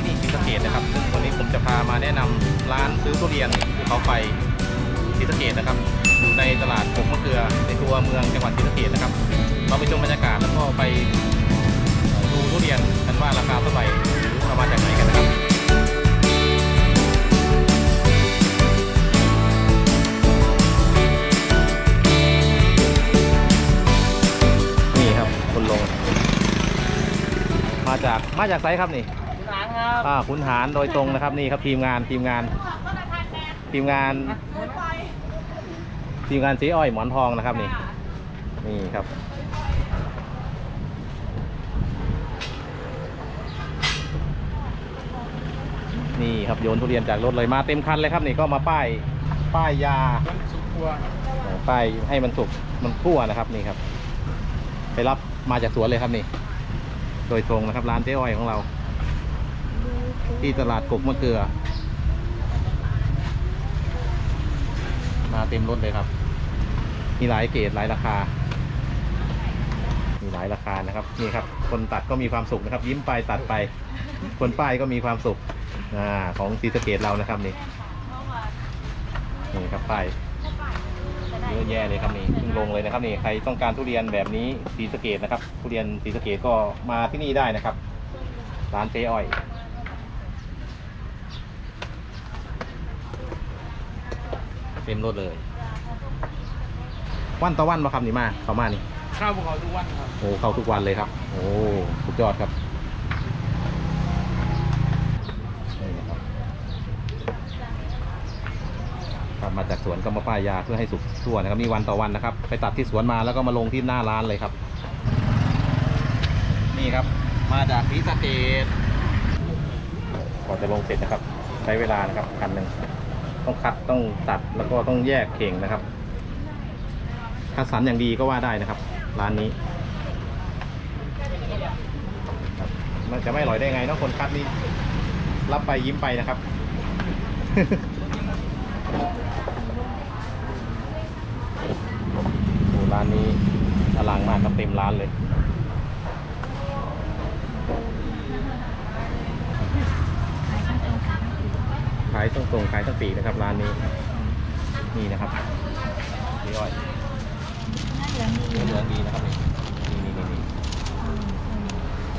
ที่นี่ศรีสะเกดนะครับ วันนี้ผมจะพามาแนะนำร้านซื้อทุเรียนภูเขาไฟศรีสะเกดนะครับ อยู่ในตลาดผมมะเกือในตัวเมืองจังหวัดศรีสะเกดนะครับ เราไปชมบรรยากาศแล้วก็ไปดูทุเรียนกันว่าราคาเท่าไหร่เอามาจากไหนกันนะครับมาจากมาจากไซครับนี่ อ่าขุนหารโดยตรงนะครับนี่ครับทีมงานทีมงาน ทีมงาน ทีมงานสีอ้อยหมอนทองนะครับนี่นี่ครับนี่ครับโยนทุเรียนจากรถเลยมาเต็มคันเลยครับนี่ก็มาป้ายป้ายยาป้ายให้มันสุกมันทั่วนะครับนี่ครับ ไปรับมาจากสวนเลยครับนี่ โดยตรงนะครับร้านเจ๊อ้อยของเรา ที่ตลาดกกมะเกลือ มาเต็มรถเลยครับ มีหลายเกรดหลายราคา มีหลายราคานะครับนี่ครับ คนตัดก็มีความสุขนะครับ ยิ้มไปตัดไป คนป้ายก็มีความสุขอ่าของศรีสเกดเรานะครับนี่นี่ครับป้ายเยอะแยะเลยครับนี่เพิ่งลงเลยนะครับนี่ใครต้องการทุเรียนแบบนี้ศรีสเกดนะครับทุเรียนศรีสเกดก็มาที่นี่ได้นะครับร้านเจ๊อ้อย ต็มรถเลย วันต่อวันมาครับนี่มาเขามานี่ข้าวภูเขาทุกวันครับโอ้เข้าทุกวันเลยครับ โอ้สุดยอดครับนี่นะครับครับมาจากสวนก็มาป้ายยาเพื่อให้สุกทั่วนะครับนี่วันต่อวันนะครับ ไปตัดที่สวนมาแล้วก็มาลงที่หน้าร้านเลยครับ นี่ครับ มาจากศรีสะเกดก่อนจะลงเสร็จนะครับ ใช้เวลานะครับคันหนึ่ง ต้องคัดต้องตัดแล้วก็ต้องแยกเข่งนะครับคัดสรรอย่างดีก็ว่าได้นะครับ ร้านนี้มันจะไม่อร่อยได้ไงเนอะคนคัดนี่รับไปยิ้มไปนะครับโอ้ร้านนี้อลังมากครับเต็มร้านเลยายต้องตรงขายต้องปีกนะครับร้านนี้นี่นะครับนี่อ้อยเนื้อเหลืองดีนะครับนี่นี่นี่นี่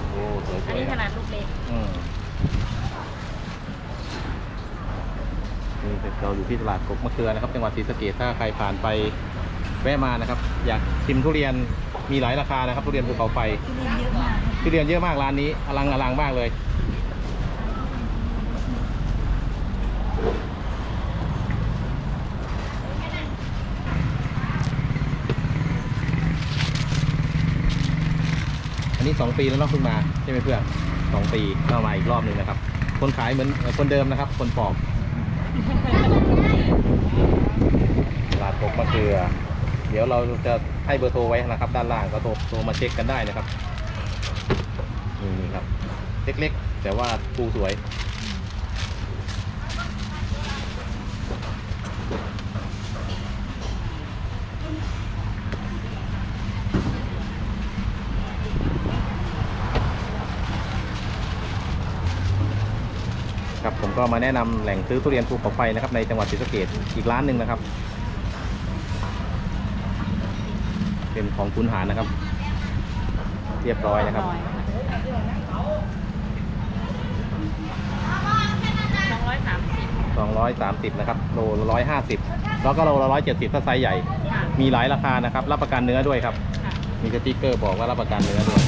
โอ้สวยสอันวยนี้ขนาดลูกเล็กอืมนี่เราอยู่ที่ตลาดกบมะเขือนะครับ จังหวัดศรีสะเกษถ้าใครผ่านไปแวะมานะครับ อยากชิมทุเรียนมีหลายราคานะครับทุเรียนภูเขาไฟทุเรียนเยอะมากทุเรียนเยอะมากร้านนี้อลังอลังมากเลย อันนี้สองปีแล้วเนาะเพิ่งมาใช่ไหมเพื่อนสองปีก็มาอีกรอบหนึ่งนะครับ คนขายเหมือนคนเดิมนะครับ คนปอกตลาดกมะเกลือ เดี๋ยวเราจะให้เบอร์โทรไว้นะครับ ด้านล่างก็โทรโทรมาเช็คกันได้นะครับนี่นี่ครับ เล็กๆ แต่ว่าปูสวย ครับผม ก็มาแนะนำแหล่งซื้อทุเรียนภูเขาไฟนะครับในจังหวัดศรีสะเกดอีกร้านหนึ่งนะครับ เป็นของคุณหารนะครับ เรียบร้อยนะครับสองร้อยสามสิบนะครับโลละ150แล้วก็โลละ170ถ้าไซส์ใหญ่ มีหลายราคานะครับ รับประกันเนื้อด้วยครับ มีสติ๊กเกอร์บอกว่ารับประกันเนื้อด้วย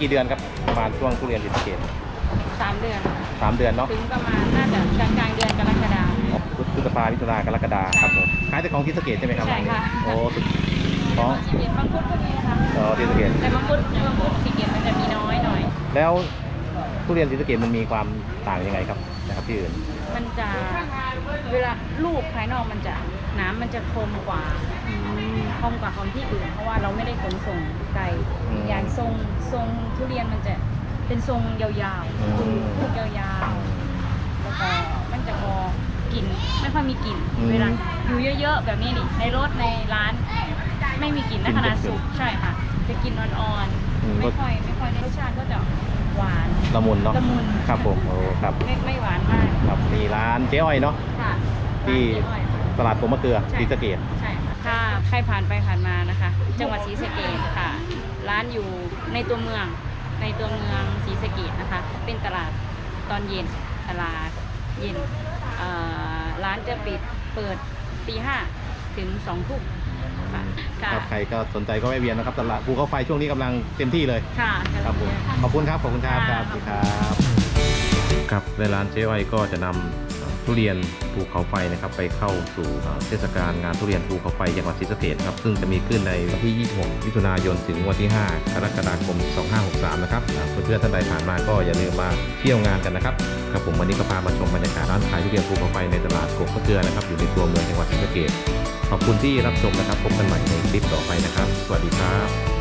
กี่เดือนครับประมาณช่วงทุเรียนศรีสะเกดสามเดือนค่ะสามเดือนเนาะถึงประมาณน่าจะกลางกลางๆเดือนกรกฎาคมอ๋อพฤษภามิถุนากรกฎาครับผมขายแต่ของศรีสะเกดใช่ไหมครับใช่ค่ะ โอ้สุดอ๋อสีเกียรมังคุดก็มีนะคะอ๋อศรีสะเกดแต่มังคุดมังคุดสีเกียรมันจะมีน้อยหน่อย แล้วทุเรียนศรีสะเกดมันมีความต่างยังไงครับนะครับที่อื่นมันจะเวลาลูกภายนอกมันจะน้ำมันจะคมกว่า คมกว่าของที่อื่น เพราะว่าเราไม่ได้ขนส่งไกลอืม อย่างทรงทรงทุเรียนมันจะเป็นทรงยาวอืมๆลูกยาวๆแล้วก็มันจะพอกินกลิ่นไม่ค่อยมีกลิ่นอืม เวลาอยู่เยอะๆแบบนี้นี่ในรถในร้านไม่มีกลิ่นกลิ่นะนขนาดจะสุกใช่ค่ะ จะกินอ่อนอืมๆไม่ค่อยไม่ค่อยรสชาติก็จะหวาน ละมุนเนาะละมุน ครับผมโอ้ครับไม่ไม่หวานมากครับมีร้านเจ๊อ้อยเนาะ ค่ะที่ ร้านเจ๊อ้อยค่ะตลาดโพมะเกลือใช่ศรีสะเกดใช่ค่ะถ้า ใครผ่านไปผ่านมานะคะ จังหวัดศรีสะเกษค่ะ ร้านอยู่ในตัวเมือง ในตัวเมืองศรีสะเกษนะคะ เป็นตลาดตอนเย็น ตลาดเย็นเอ่อร้านจะปิดเปิดตีห้าถึงสองทุ่มค่ะค่ะครับใครก็สนใจก็แวะเวียนนะครับตลาดภูเขาไฟช่วงนี้กำลังเต็มที่เลยค่ะครับผมขอบคุณครับขอบคุณครับครับสวัสดีครับครับในร้านเจ๊อ้อยก็จะนำ ทุเรียนภูเขาไฟนะครับไปเข้าสู่เทศกาลงานทุเรียนภูเขาไฟจังหวัดศรีสะเกษครับซึ่งจะมีขึ้นในวันที่ 26 มิถุนายนถึงวันที่ 5 กรกฎาคม 2563 นะครับเพื่อนๆท่านใดผ่านมาก็อย่าลืมมาเที่ยวงานกันนะครับครับผมวันนี้ก็พามาชมบรรยากาศร้านขายทุเรียนภูเขาไฟในตลาดกบมะเกลือนะครับอยู่ในตัวเมืองจังหวัดศรีสะเกษขอบคุณที่รับชมนะครับพบกันใหม่ในคลิปต่อไปนะครับ สวัสดีครับ